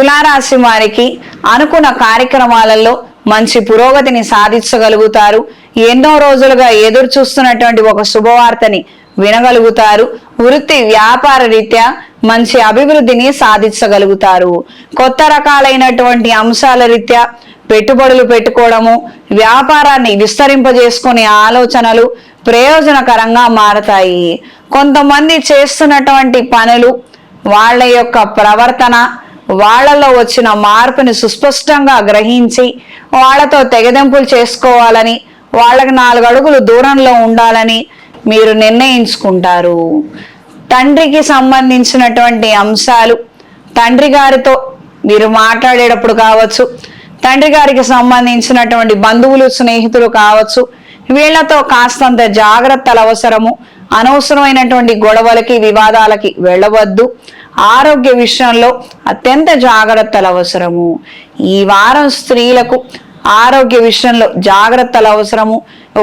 తులారాశి వారికి అనుకున్న కార్యక్రమాలలో మంచి పురోగతిని సాధించగలుగుతారు. ఎన్నో రోజులుగా ఎదురు చూస్తున్నటువంటి ఒక శుభవార్తని వినగలుగుతారు. వృత్తి వ్యాపార రీత్యా మంచి అభివృద్ధిని సాధించగలుగుతారు. కొత్త రకాలైనటువంటి అంశాల రీత్యా పెట్టుబడులు పెట్టుకోవడము వ్యాపారాన్ని విస్తరింపజేసుకునే ఆలోచనలు ప్రయోజనకరంగా మారతాయి. కొంతమంది చేస్తున్నటువంటి పనులు వాళ్ళ యొక్క ప్రవర్తన వాళ్ళలో వచ్చిన మార్పుని సుస్పష్టంగా గ్రహించి వాళ్ళతో తెగదెంపులు చేసుకోవాలని వాళ్ళకి నాలుగు అడుగులు దూరంలో ఉండాలని మీరు నిర్ణయించుకుంటారు. తండ్రికి సంబంధించినటువంటి అంశాలు తండ్రి గారితో మీరు మాట్లాడేటప్పుడు కావచ్చు తండ్రి గారికి సంబంధించినటువంటి బంధువులు స్నేహితులు కావచ్చు వీళ్ళతో కాస్తంత జాగ్రత్తలు అవసరము అనవసరమైనటువంటి గొడవలకి వివాదాలకి వెళ్ళవద్దు. ఆరోగ్య విషయంలో అత్యంత జాగ్రత్తలు అవసరము. ఈ వారం స్త్రీలకు ఆరోగ్య విషయంలో జాగ్రత్తలు అవసరము.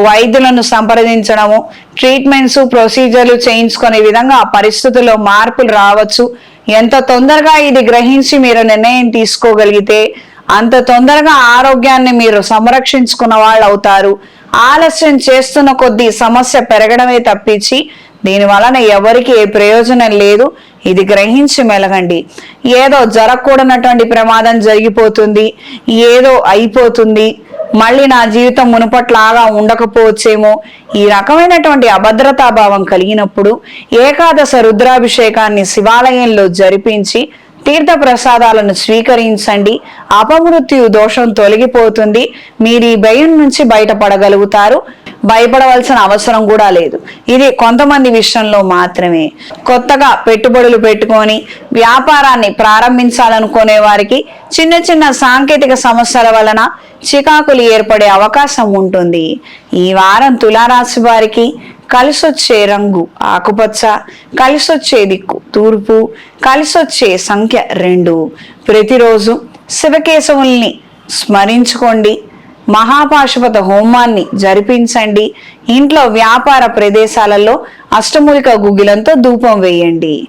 వైద్యులను సంప్రదించడము ట్రీట్మెంట్స్ ప్రొసీజర్లు చేయించుకునే విధంగా ఆ పరిస్థితుల్లో మార్పులు రావచ్చు. ఎంత తొందరగా ఇది గ్రహించి మీరు నిర్ణయం తీసుకోగలిగితే అంత తొందరగా ఆరోగ్యాన్ని మీరు సంరక్షించుకున్న వాళ్ళు అవుతారు. ఆలస్యం చేస్తున్న కొద్దీ సమస్య పెరగడమే తప్పించి దీని వలన ఎవరికి ఏ ప్రయోజనం లేదు. ఇది గ్రహించి మెలగండి. ఏదో జరగకూడనటువంటి ప్రమాదం జరిగిపోతుంది ఏదో అయిపోతుంది. మళ్ళీ నా జీవితం మునుపట్లాగా ఉండకపోవచ్చేమో. ఈ రకమైనటువంటి అభద్రతా భావం కలిగినప్పుడు ఏకాదశ రుద్రాభిషేకాన్ని శివాలయంలో జరిపించి తీర్థ ప్రసాదాలను స్వీకరించండి. అపమృత్యు దోషం తొలగిపోతుంది. మీరు ఈ భయం నుంచి బయటపడగలుగుతారు. భయపడవలసిన అవసరం కూడా లేదు. ఇది కొంతమంది విషయంలో మాత్రమే. కొత్తగా పెట్టుబడులు పెట్టుకొని వ్యాపారాన్ని ప్రారంభించాలనుకునే వారికి చిన్న చిన్న సాంకేతిక సమస్యల వలన చికాకులు ఏర్పడే అవకాశం ఉంటుంది. ఈ వారం తులారాశి వారికి కలిసొచ్చే రంగు ఆకుపచ్చ కలిసొచ్చే దిక్కు తూర్పు కలిసొచ్చే సంఖ్య రెండు. ప్రతిరోజు శివకేశవుల్ని స్మరించుకోండి. మహాపాశుపత హోమాన్ని జరిపించండి. ఇంట్లో వ్యాపార ప్రదేశాలలో అష్టమూలిక గుగ్గిలంతో ధూపం వేయండి.